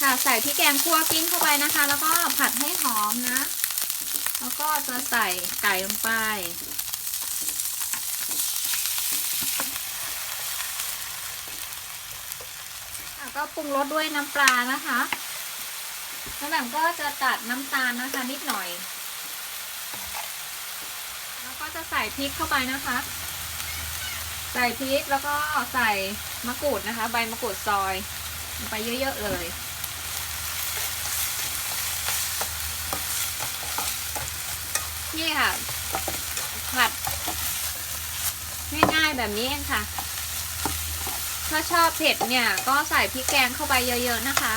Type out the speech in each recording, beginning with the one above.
ค่ะใส่พริกแกงคั่วกิ้งเข้าไปนะคะ แล้วก็ผัดให้หอมนะ แล้วก็จะใส่ไก่ลงไปแล้วก็ปรุงรสด้วยน้ำปลานะคะแล้วแบบก็จะตัดน้ำตาลนะคะนิดหน่อย แล้วก็จะใส่พริกเข้าไปนะคะ ใส่พริกแล้วก็ใส่มะกรูดนะคะ ใบมะกรูดซอยลงไปเยอะ ๆ เลย นี่ค่ะ ผัด ง่ายๆแบบนี้เองค่ะ ถ้าชอบเผ็ดเนี่ย ก็ใส่พริกแกงเข้าไปเยอะๆนะคะ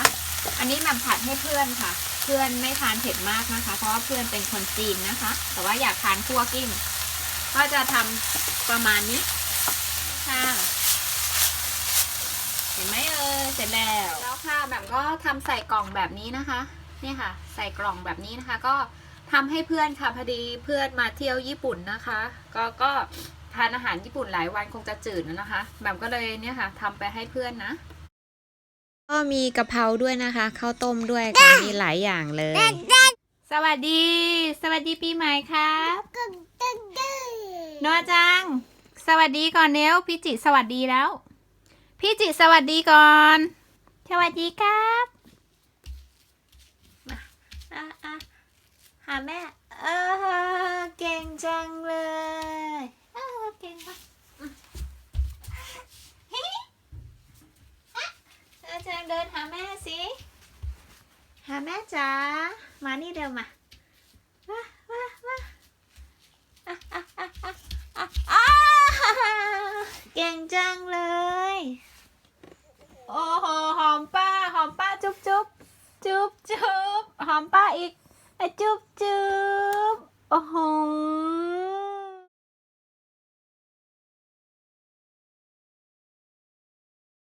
อันนี้แหม่มผัดให้เพื่อนค่ะ เพื่อนไม่ทานเผ็ดมากนะคะ เพราะว่าเพื่อนเป็นคนจีนนะคะ แต่ว่าอยากทานคั่วกิ้ง ก็จะทำประมาณนี้ค่ะเห็นไหมเอ่ยเสร็จแล้วแล้วค่ะแบบก็ทำใส่กล่องแบบนี้นะคะ นี่ค่ะ ใส่กล่องแบบนี้นะคะก็ ทำให้เพื่อนค่ะพอดีเพื่อนมาเที่ยวญี่ปุ่นนะคะ ก็ก็ทานอาหารญี่ปุ่นหลายวันคงจะจืดนะคะ แบบก็เลยเนี่ยค่ะทำไปให้เพื่อนนะ ก็มีกะเพราด้วยนะคะข้าวต้มด้วยค่ะมีหลายอย่างเลย สวัสดี สวัสดีปีใหม่ครับโนอาจัง สวัสดีก่อนเนวพี่จิสวัสดีแล้ว พี่จิสวัสดีก่อน สวัสดีครับมาอะอะ หาแม่เออเก่งจังเลยเออเก่งะอาจารย์เดินหาแม่สิ หาแม่จ๋า มานี่เร็วมาว้าว้าว้าอะอะอะอะอะเก่งจังเลย โอ้โห หอมป้า หอมป้า จุ๊บจุ๊บจุ๊บจุ๊บหอมป้าอีก I dove too.